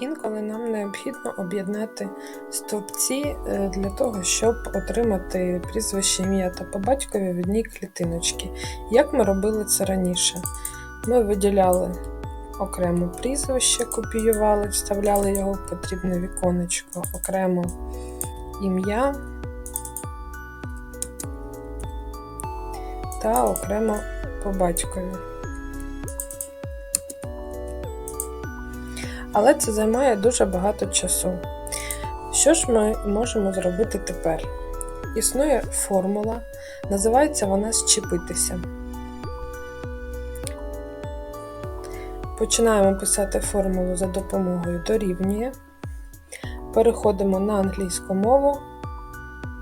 Інколи нам необхідно об'єднати стовпці е, для того, щоб отримати прізвище ім'я та по батькові в одній клітиночці. Як ми робили це раніше? Ми виділяли окремо прізвище, копіювали, вставляли його в потрібне віконечко, окремо ім'я та окремо по батькові. Але це займає дуже багато часу. Що ж ми можемо зробити тепер? Існує формула, називається вона щепитися. Починаємо писати формулу за допомогою дорівнює. Переходимо на англійську мову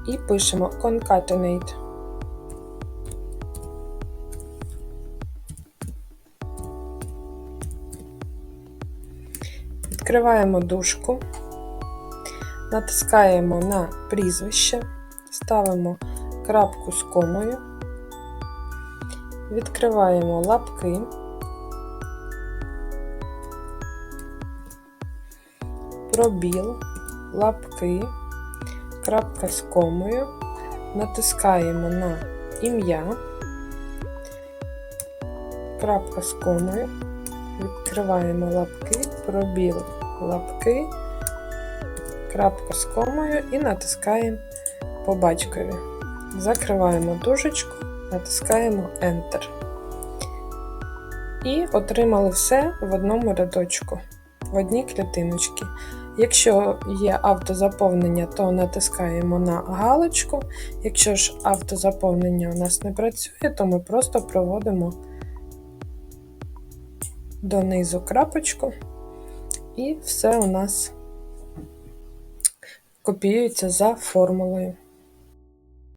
і пишемо concatenate. Відкриваємо дужку, натискаємо на прізвище, ставимо крапку з комою, відкриваємо лапки, пробіл, лапки, крапка з комою, натискаємо на ім'я, крапка з комою, відкриваємо лапки, пробіл лапки, крапка з комою і натискаємо по батькові. Закриваємо дужечку, натискаємо Enter. І отримали все в одному рядочку, в одній клітиночці. Якщо є автозаповнення, то натискаємо на галочку. Якщо ж автозаповнення у нас не працює, то ми просто проводимо донизу крапочку, і все у нас копіюється за формулою.